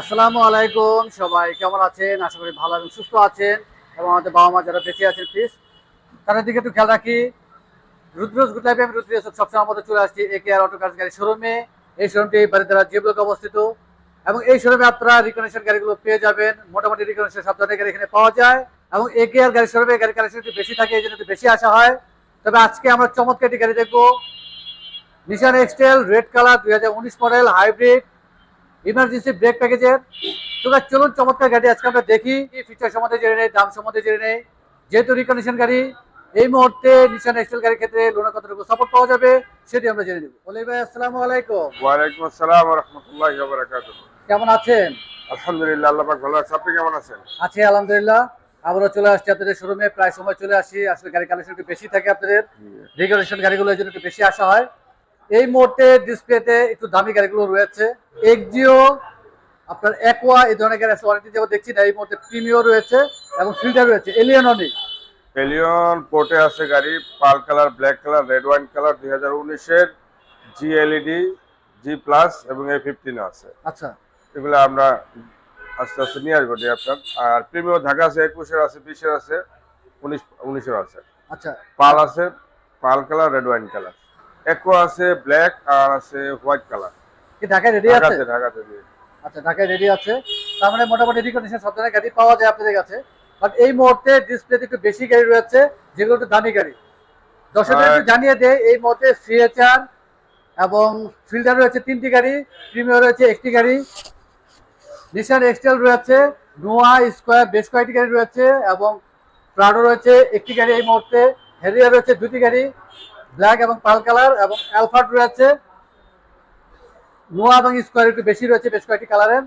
আসসালামু আলাইকুম, সবাই কেমন আছেন? আশা করি ভালো এবং সুস্থ আছেন এবং আমাদের বাবা মা যারা বেঁচে আছেন প্লিজ তাদের দিকে একটু খেয়াল রাখি। রুদ্রজ গুড আমি রুদ্র সবসময় আমাদের চলে আসছি একে আর অটো কার্স গাড়ি শোরুমে এই শোরুমটি বারিদারা জি ব্লকে অবস্থিত। এবং এই শোরুমে আপনারা রিকনেশন গাড়িগুলো পেয়ে যাবেন। মোটামুটি রিকনেকশন সব ধরনের গাড়ি এখানে পাওয়া যায়। এবং একে আর গাড়ি শোরুমে গাড়ি কালেকশন একটু বেশি থাকে, এই জন্য একটু বেশি আসা হয়। তবে আজকে আমরা চমৎকার একটি গাড়ি দেখব। নিশান এক্সটেল রেড কালার দুই মডেল হাইব্রিড ইমার্জেন্সি ব্রেক প্যাকেজের তো চলুন চমৎকার গাড়ি আজকে আমরা দেখি। এই ফিচার সম্বন্ধে জেনে নেই দাম সম্বন্ধে জেনে নেই। যেহেতু রিকন্ডিশন গাড়ি এই মুহূর্তে নিশান এক্সেল গাড়ির ক্ষেত্রে লোনের কতটুকু সাপোর্ট পাওয়া যাবে সেটি আমরা জেনে নেব। বলি ভাই আসসালামু আলাইকুম। ওয়ালাইকুম আসসালাম রহমতুল্লাহ বারাকাতুহ। কেমন আছেন? আলহামদুলিল্লাহ আল্লাহ পাক ভালো আছে। আপনি কেমন আছেন? আছি আলহামদুলিল্লাহ। আবারও চলে আসছি আপনাদের শোরুমে প্রায় সময় চলে আসি। আসলে গাড়ি কালেকশন একটু বেশি থাকে আপনাদের। রেগুলেশন গাড়িগুলো এই জন্য একটু বেশি আসা হয়। এই মুহূর্তে ডিসপ্লেতে একটু দামি গাড়িগুলো রয়েছে। এক্সিও আপনার একোয়া এই ধরনের আসলে অনেকদিন যাব দেখছি না এই মুহূর্তে প্রিমিও রয়েছে এবং ফিল্টার রয়েছে। এলিয়নও নেই এলিয়ন পোর্টে আছে গাড়ি pearl colour black colour red wine colour দুই হাজার উনিশের জি এলইডি জি প্লাস এবং এ ফিফটিন আছে। আচ্ছা। এগুলো আমরা আস্তে আস্তে নিয়ে আসব আপনার। আর প্রিমিও ঢাকা আছে একুশের আছে বিশের আছে উনিশ উনিশের আছে। আচ্ছা। পাল আছে pearl colour red wine colour. একো আছে ব্ল্যাক আর আছে হোয়াইট কালার। কি ঢাকায় রেডি আছে? ঢাকাতে ঢাকাতে আচ্ছা ঢাকায় রেডি আছে। তার মানে মোটামুটি রিকন্ডিশন সব ধরনের গাড়ি পাওয়া যায় আপনাদের কাছে। বাট এই মুহূর্তে ডিসপ্লেতে একটু বেশি গাড়ি রয়েছে যেগুলো একটু দামি গাড়ি। দর্শকদের একটু জানিয়ে দেয় এই মুহূর্তে সিএচআর এবং ফিল্ডার রয়েছে তিনটি গাড়ি প্রিমিয়ার রয়েছে একটি গাড়ি। নিশান এক্সটেল রয়েছে নোয়া স্কোয়ার বেশ কয়েকটি গাড়ি রয়েছে এবং প্রাডো রয়েছে একটি গাড়ি এই মুহূর্তে। হেরিয়ার রয়েছে দুটি গাড়ি ব্ল্যাক এবং পাল কালার এবং অ্যালফার্ড রয়েছে। নোয়া এবং স্কোয়ার একটু বেশি রয়েছে বেশ কয়েকটি কালারের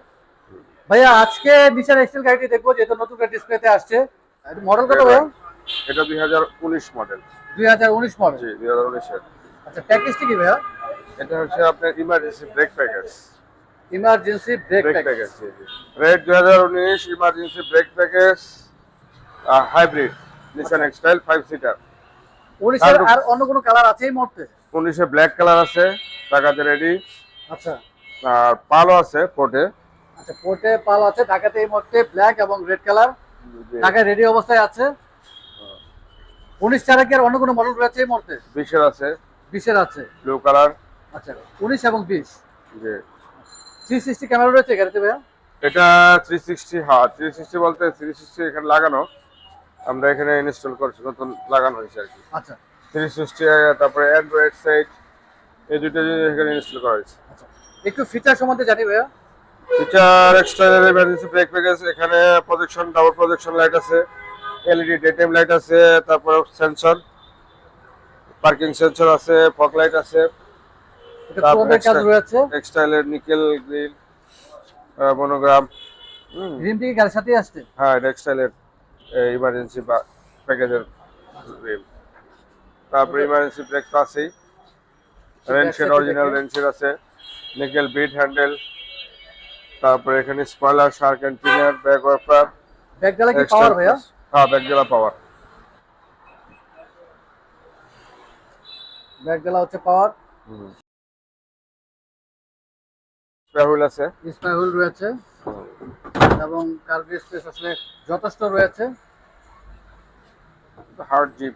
ভাইয়া আজকে নিশান এক্সটেল গাড়িটি দেখব যেহেতু নতুন ডিসপ্লেতে আসছে। মডেল কত ভাইয়া? এটা দুই হাজার উনিশ মডেল দুই হাজার উনিশ মডেল জি হাজার উনিশের আচ্ছা প্যাকেজটি কি ভাইয়া? এটা হচ্ছে আপনার emergency brake package emergency brake package red দুই হাজার উনিশ emergency brake package hybrid Nissan Xtrail five seater উনিশের আর অন্য কোনো কালার আছে এই মুহূর্তে? উনিশে ব্ল্যাক কালার আছে টাকাতে রেডি আচ্ছা। আর পালও আছে পোর্টে আচ্ছা পোর্টে পাল আছে ঢাকাতে এই মুহূর্তে ব্ল্যাক এবং রেড কালার ঢাকায় রেডি অবস্থায় আছে। উনিশ ছাড়া কি আর অন্য কোনো মডেল রয়েছে এই মুহূর্তে? বিশের আছে। বিশের আছে। ব্লু কালার আচ্ছা উনিশ এবং বিশ। জি। থ্রি সিক্সটি ক্যামেরা রয়েছে গাড়িতে ভাইয়া? এটা থ্রি সিক্সটি হ্যাঁ থ্রি সিক্সটি বলতে থ্রি সিক্সটি এখানে লাগানো। আমরা এখানে ইনস্টল করছি নতুন লাগানো হয়েছে আর কি। আচ্ছা। থ্রি সিক্সটি তারপরে অ্যান্ড্রয়েড সাইট এই দুটো জিনিস এখানে ইনস্টল করা হয়েছে। আচ্ছা। একটু ফিচার সম্বন্ধে জানি ভাইয়া। Feature extra emergency brake package এখানে প্রজেকশন ডাবল প্রজেকশন লাইট আছে এলইডি ডে টাইম লাইট আছে তারপর সেন্সর পার্কিং সেন্সর আছে ফগ লাইট আছে টেক্সটাইলের নিকেল গ্রিল মনোগ্রাম রিমটি কি গাড়ির সাথেই আসছে? হ্যাঁ টেক্সটাইলের ইমার্জেন্সি প্যাকেজের গ্রিল তারপরে ইমার্জেন্সি ব্রেক তো আছেই। Rain shade original. Rain shade আছে নিকেল বিট হ্যান্ডেল তারপরে এখানে স্পয়লার শার্ক এন্টিনার ব্যাক ওয়াইপার ব্যাক ডালা কি পাওয়ার ভাইয়া? হ্যাঁ ব্যাক গেলা পাওয়ার ব্যাক ডালা হচ্ছে পাওয়ার স্পেয়ার হুইল আছে। স্পাই হুইল রয়েছে। এবং কার্বি স্পেস আসলে যথেষ্ট রয়েছে। হার্ড জিপ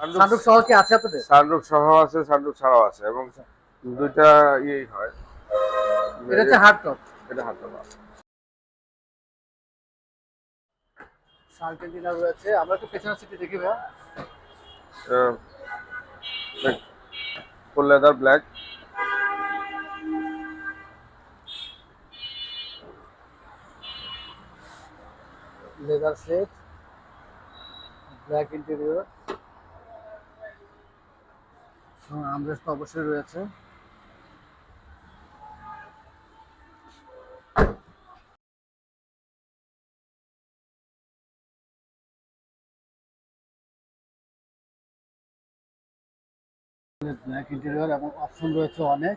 সানরুফ সহ কি আছে আপনাদের? সানরুফ সহ আছে সানরুফ ছাড়াও আছে এবং দুইটা ইয়েই হয়। এটা হচ্ছে হার্ড টপ এটা শার্কের ডিনার রয়েছে আমরা একটু পেছনের সিটি দেখি ভাইয়া। Full leather black leather set black interior armrest তো অবশ্যই রয়েছে। ব্ল্যাক ইন্টেরিয়র এবং অপশন রয়েছে অনেক।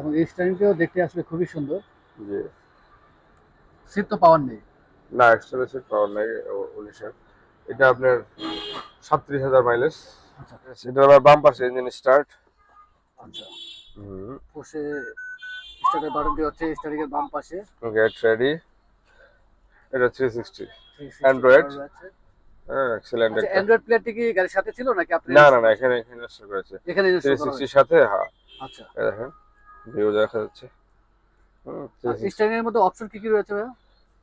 এবং এই স্টাইলটাও দেখতে আসলে খুবই সুন্দর। জি। সিট তো পাওয়ার নেই। না এক্সট্রা সিট পাওয়ার নাই উনিশের। এটা আপনার সাতত্রিশ হাজার মাইলেজ এটা আবার বাম পাশে ইঞ্জিন স্টার্ট আচ্ছা। হুম। বসে স্টার্টের বাটনটি হচ্ছে স্টারিং এর বাম পাশে। গেট রেডি এটা হ্যাঁ এক্সেলেন্ট অ্যান্ড্রয়েড প্লেয়ারটি কি গাড়ির সাথে ছিল নাকি আপনি না না না এখানে এখানে ইনস্টল করেছে। সাথে হ্যাঁ। আচ্ছা। দেখেন ভিউ দেখা যাচ্ছে। এর মধ্যে অপশন কি কি রয়েছে ভাইয়া?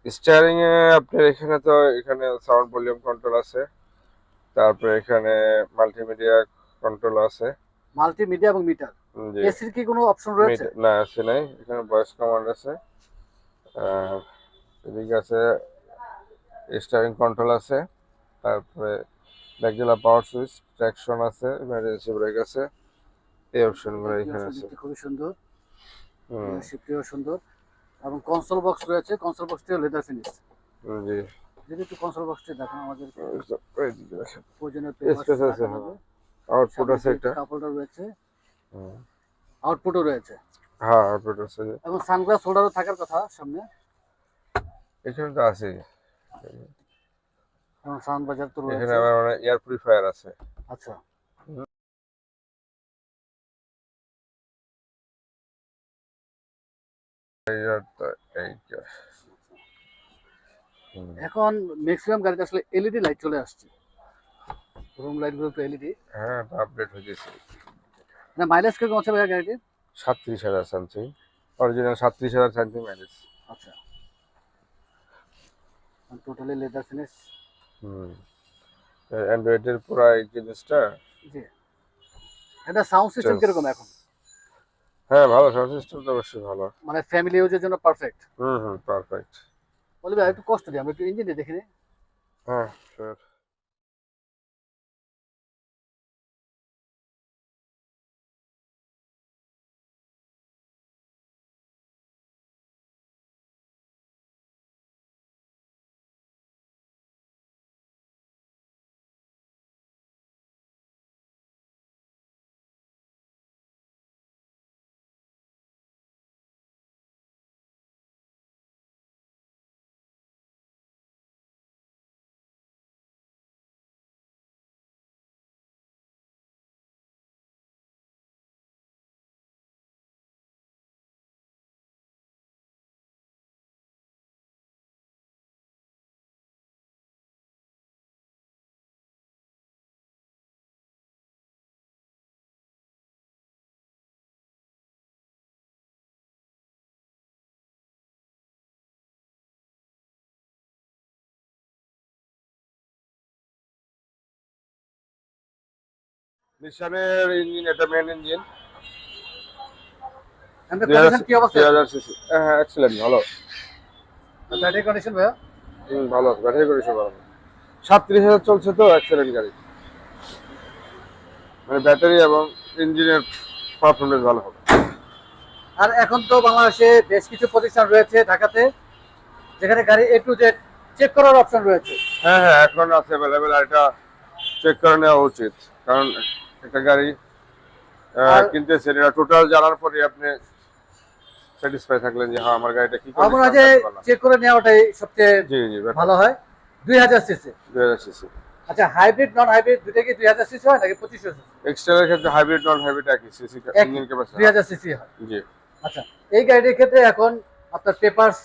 স্টিয়ারিং এ আপনার এখানে তো এখানে সাউন্ড ভলিউম কন্ট্রোল আছে। তারপরে এখানে মাল্টিমিডিয়া কন্ট্রোল আছে। মাল্টিমিডিয়া এবং মিটার এসির কি কোনো অপশন রয়েছে? না আছে নাই। এখানে ভয়েস কমান্ড আছে। এদিকে আছে স্টিয়ারিং কন্ট্রোল আছে। তারপরে ব্যাকজেলা পাওয়ার সুইচ ট্র্যাকশন আছে ইমার্জেন্সি ব্রেক আছে। এই অপশনগুলো এখানে আছে। খুবই সুন্দর। হুম। শিফটিও সুন্দর। এবং কনসোল বক্স রয়েছে। কনসোল বক্সটিও লেদার ফিনিশ জি। যদি একটু কনসোল বক্সটি দেখেন আমাদের প্রয়োজনীয় Space আছে, হ্যাঁ। আউটপুট আছে একটা। কাপড়টা রয়েছে। আউটপুটও রয়েছে। হ্যাঁ আউটপুট আছে। এবং সানগ্লাস হোল্ডারও থাকার কথা সামনে। এখানে তো আছে। এবং সাউন্ড বাজার তো রয়েছে। এখানে মানে এয়ার পিউরিফায়ার আছে। আচ্ছা। এইটা হুম। এখন ম্যাক্সিমাম গাড়িতে আসলে এলইডি লাইট চলে আসছে। রুম লাইটগুলো তো এলইডি হ্যাঁ আপডেট হয়ে গেছে না মাইলেজ কীরকম আছে ভাইয়া গাড়িটি সাতত্রিশ হাজার সামথিং অরিজিনাল সাতত্রিশ হাজার সামথিং মাইলেজ আচ্ছা। টোটালি লেদার ফিনিশ হুম। অ্যান্ড্রয়েডের পুরো এই জিনিসটা জি। এটা সাউন্ড সিস্টেম কীরকম এখন? হ্যাঁ ভালো সাউন্ড সিস্টেম তো অবশ্যই ভালো। মানে ফ্যামিলি ইউজের জন্য পারফেক্ট হুম হুম পারফেক্ট বলি ভাই একটু কষ্ট দিই আমরা একটু ইঞ্জিন দেখে নে হ্যাঁ sure. নিশানের ইঞ্জিন এটা মেন ইঞ্জিন। হ্যাঁ এক্সেলেন্ট ভালো। ব্যাটারি কন্ডিশন ভাইয়া? হুম ভালো আছে ব্যাটারি কন্ডিশন ভালো। সাতত্রিশ হাজার চলছে তো এক্সেলেন্ট গাড়ি। মানে ব্যাটারি এবং ইঞ্জিনের পারফরমেন্স ভালো হবে। আর এখন তো বাংলাদেশে বেশ কিছু প্রতিষ্ঠান রয়েছে ঢাকাতে যেখানে গাড়ি এ টু জেড চেক করার অপশন রয়েছে। হ্যাঁ হ্যাঁ এখন আছে অ্যাভেলেবেল আর এটা চেক করে নেওয়া উচিত। কারণ একটা গাড়ি কিনতেছেন এটা টোটাল জানার পরে আপনি স্যাটিসফাই থাকলেন যে হ্যাঁ আমার গাড়িটা কি আমার মাঝে চেক করে নেওয়াটাই সবচেয়ে জি জি ভালো হয়। দুই হাজার সিসি দুই হাজার সিসি আচ্ছা হাইব্রিড নন হাইব্রিড দুটো কি দুই হাজার সিসি হয় নাকি পঁচিশশো সিসি এক্সটেলের ক্ষেত্রে হাইব্রিড নন হাইব্রিড একই। সিসি ইঞ্জিন ক্যাপাসিটি দুই হাজার সিসি হয়। জি। আচ্ছা এই গাড়ির ক্ষেত্রে এখন আপনার পেপারস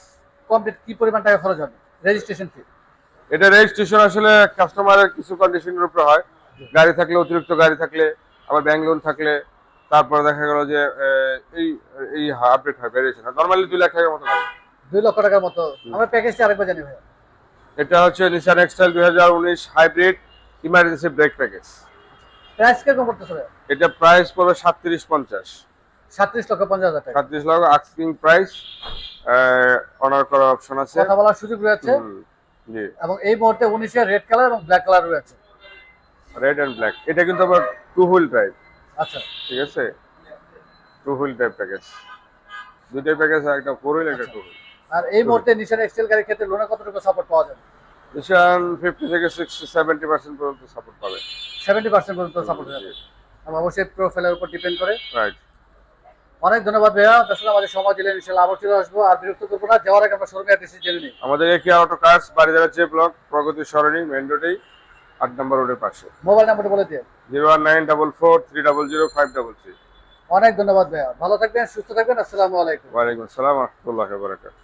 কমপ্লিট কি পরিমাণ টাকা খরচ হবে? রেজিস্ট্রেশন ফি এটা রেজিস্ট্রেশন আসলে কাস্টমারের কিছু কন্ডিশনের উপরে হয়। গাড়ি থাকলে অতিরিক্ত গাড়ি থাকলে আবার ব্যাংক লোন থাকলে তারপরে দেখা গেল যে এই এই আপডেট হয় ভ্যারিয়েশন নর্মালি দুই লাখ টাকার মতো লাগে। দুই লক্ষ টাকার মতো। আমরা প্যাকেজটা আরেকবার জানি ভাই এটা হচ্ছে নিসান এক্সটাইল দুই হাজার উনিশ hybrid emergency brake package price কীরকম পড়তেছে এটা প্রাইস পড়বে সাতত্রিশ পঞ্চাশ। সাতত্রিশ লক্ষ পঞ্চাশ হাজার টাকা। সাতত্রিশ লাখ আস্কিং প্রাইস অনার করার অপশন আছে। কথা বলার সুযোগ রয়েছে। এবং এই মুহূর্তে উনিশের রেড কালার এবং ব্ল্যাক কালার রয়েছে। রেড অ্যান্ড ব্ল্যাক এটা কিন্তু আবার টু হুইল ড্রাইভ আচ্ছা। ঠিক আছে? টু হুইল ড্রাইভ প্যাকেজ দুইটাই প্যাকেজ একটা ফোর হুইল একটা টু হুইল আর এই মুহূর্তে নিশান এক্সেল গাড়ির ক্ষেত্রে লোনে কতটুকু সাপোর্ট পাওয়া যাবে? নিশান ফিফটি থেকে সিক্সটি সেভেন্টি পার্সেন্ট পর্যন্ত সাপোর্ট পাবে। সেভেন্টি পার্সেন্ট পর্যন্ত সাপোর্ট এবং অবশ্যই প্রোফাইলের উপর ডিপেন্ড করে। রাইট অনেক ধন্যবাদ ভাইয়া। দর্শক আমাদের সময় দিলেন ইনশাল্লাহ আবার চলে আসব। আর বিরক্ত করব না যাওয়ার আগে আমরা শোরুমে অ্যাড্রেস জেনে নিই। আমাদের একে অটো কার্স বাড়িদারা চে ব্লক প্রগতি সরণি মেন রোডেই আট নম্বর রোডের পাশে। মোবাইল নাম্বারটা বলে দিয়ে zero one nine double four three double zero five double three. অনেক ধন্যবাদ ভাইয়া। ভালো থাকবেন সুস্থ থাকবেন। আসসালামু আলাইকুম। ওয়ালাইকুম আসসালাম রহমতুল্লাহ বারাকাত